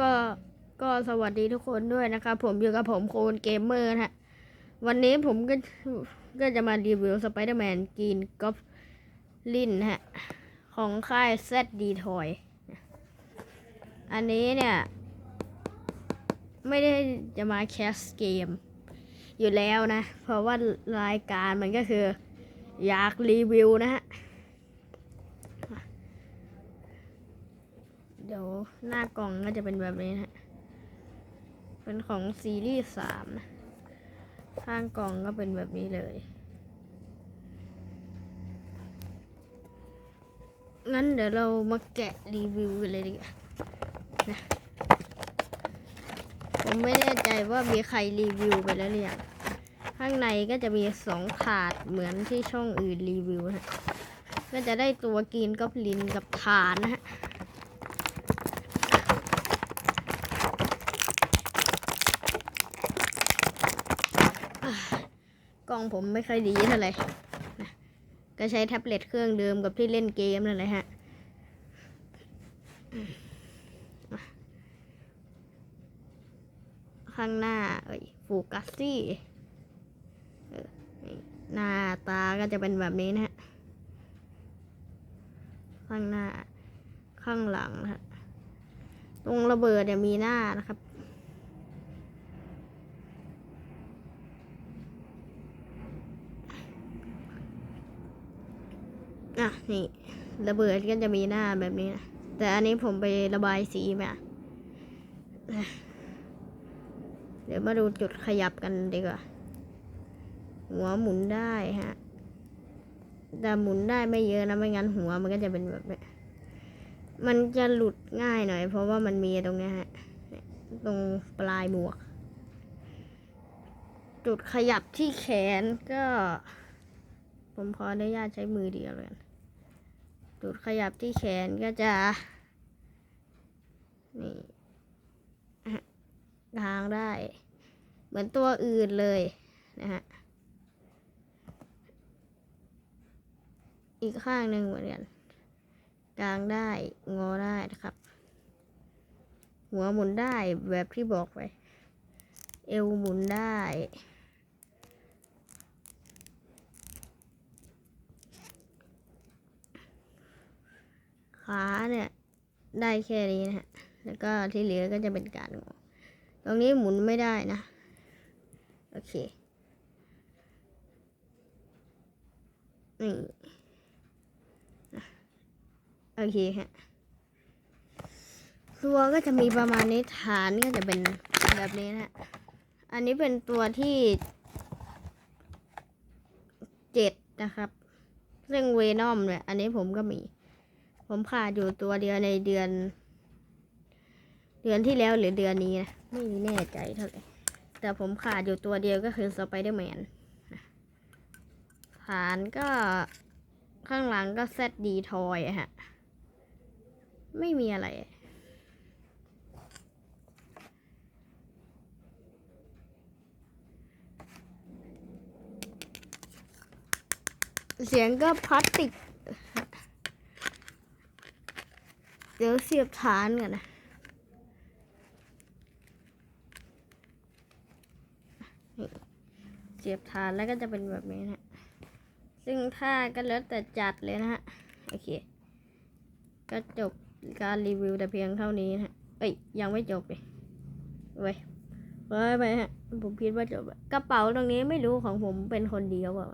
ก็ก็สวัสดีทุกคนด้วยนะครับ ผมอยู่กับผมโคนเกมเมอร์นะฮะ วันนี้ผมก็ก็จะมารีวิวสไปเดอร์แมนกรีนกอฟลินฮะ ของค่าย ZD Toy อันนี้เนี่ย ไม่ได้จะมาแคสเกม อยู่แล้วนะ เพราะว่ารายการมันก็คืออยากรีวิวนะฮะ ดี๋ยวหน้ากล่องก็จะเป็นแบบนี้ฮะ เป็นของซีรีส์สามนะ ข้างกล่องก็เป็นแบบนี้เลย งั้นเดี๋ยวเรามาแกะรีวิวกันเลยดีกว่านะผมไม่แน่ใจว่ามีใครรีวิวไปแล้วหรือยังข้างในก็จะมีสองถาดเหมือนที่ช่องอื่นรีวิวนะก็จะได้ตัวกรีนกับลินกับฐานนะฮะ ล้องผมไม่ค่อยดีเท่าไหร่ก็ใช้แท็บเล็ตเครื่องเดิมกับที่เล่นเกมนั่นแหละฮะข้างหน้าเอ้ยฟูกัสซี่หน้าตาก็จะเป็นแบบนี้นะฮะ ข้างหน้า ข้างหลังนะฮะ ตรงระเบิดเนี่ยมีหน้านะครับ อะนี่ระเบิดก็จะมีหน้าแบบนี้นะแต่อันนี้ผมไประบายสีมาเดี๋ยวมาดูจุดขยับกันดีกว่า หัวหมุนได้ฮะ แต่หมุนได้ไม่เยอะนะไม่งั้นหัวมันก็จะเป็นแบบนี้มันจะหลุดง่ายหน่อย เพราะว่ามันมีตรงนี้ฮะ ตรงปลายหมวก จุดขยับที่แขนก็ ผมขออนุญาตใช้มือเดียวเลย กันจุดขยับที่แขนก็จะ นี่ทางได้ เหมือนตัวอื่นเลยนะฮะ อีกข้างหนึ่งเหมือนกัน กลางได้ งอได้นะครับ หัวหมุนได้แบบที่บอกไป เอวหมุนได้ ขาเนี่ยได้แค่นี้นะฮะ แล้วก็ที่เหลือก็จะเป็นการงอ ตรงนี้หมุนไม่ได้นะ โอเค นี่ โอเคฮะ ตัวก็จะมีประมาณนี้ฐานก็จะเป็นแบบนี้นะฮะอันนี้เป็นตัวที่เจ็ดนะครับ ซึ่งเวนอมเนี่ย อันนี้ผมก็มี ผมขาดอยู่ตัวเดียวในเดือน เดือนที่แล้วหรือเดือนนี้นะไม่แน่ใจเท่าไหร่แต่ผมขาดอยู่ตัวเดียวก็คือสไปเดอร์แมนฐานก็ข้างหลังก็เซตดีทอยฮะ ไม่มีอะไร เสียงก็พลาสติก เดี๋ยวเสียบฐานกันนะ เสียบฐานแล้วก็จะเป็นแบบนี้นะฮะซึ่งท่าก็แล้วแต่จัดเลยนะฮะ โอเค ก็จบการรีวิวแต่เพียงเท่านี้นะฮะเอ้ย ยังไม่จบเลยไว้ไว้ไปฮะ ผมคิดว่าจบกระเป๋าตรงนี้ไม่รู้ของผมเป็นคนเดียวเปล่า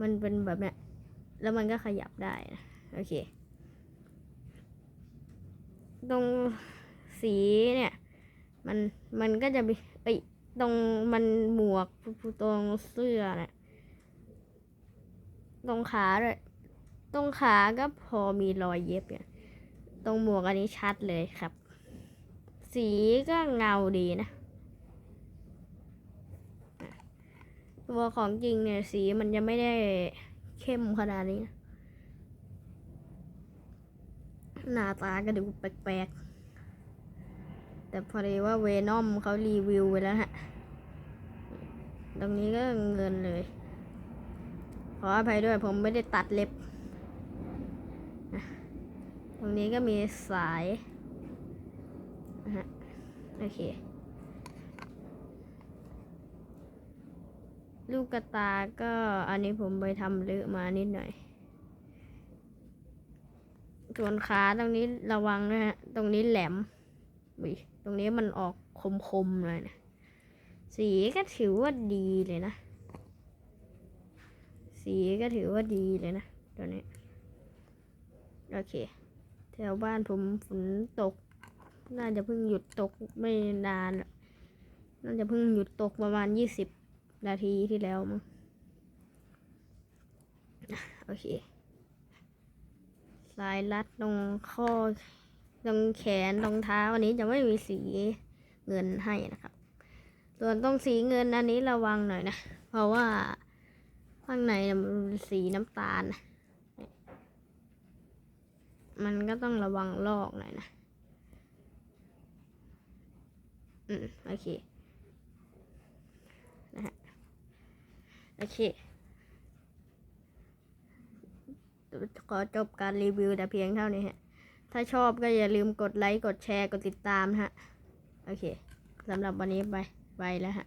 มันเป็นแบบเนี้ย แล้วมันก็ขยับได้นะ โอเค ตรงสีเนี่ย มันมันก็จะมีเอ้ยตรงมันหมวกตรงเสื้อเนี่ยตรงขาเลยตรงขาก็พอมีรอยเย็บเนี่ยตรงหมวกอันนี้ชัดเลยครับ สีก็เงาดีนะตัวของจริงเนี่ยสีมันจะไม่ได้เข้มขนาดนี้นะ หน้าตาก็ดูแปลกๆ แต่พอดีว่าเวนอมเขารีวิวไปแล้วฮะ ตรงนี้ก็เงินเลย ขออภัยด้วยผมไม่ได้ตัดเล็บ ตรงนี้ก็มีสายฮะโอเค ลูกกระตาก็อันนี้ผมไปทำเลอะมานิดหน่อย ส่วนขาตรงนี้ระวังนะฮะ ตรงนี้แหลมอุ๊ยตรงนี้มันออกคมๆเลยนะ สีก็ถือว่าดีเลยนะ สีก็ถือว่าดีเลยนะตัวนี้ โอเค แถวบ้านผมฝนตก น่าจะเพิ่งหยุดตกไม่นาน น่าจะเพิ่งหยุดตกประมาณยี่สิบนาทีที่แล้วมั้ง โอเค สายรัดตรงข้อตรงแขนตรงเท้าอันนี้จะไม่มีสีเงินให้นะครับ ส่วนตรงสีเงินอันนี้ระวังหน่อยนะ เพราะว่าข้างในมันสีน้ำตาล มันก็ต้องระวังลอกหน่อยนะ อืมโอเคนะฮะโอเค ขอจบการรีวิวแต่เพียงเท่านี้ฮะ ถ้าชอบก็อย่าลืมกดไลค์ กดแชร์ กดติดตามนะฮะ โอเคสำหรับวันนี้ไปไปแล้วฮะ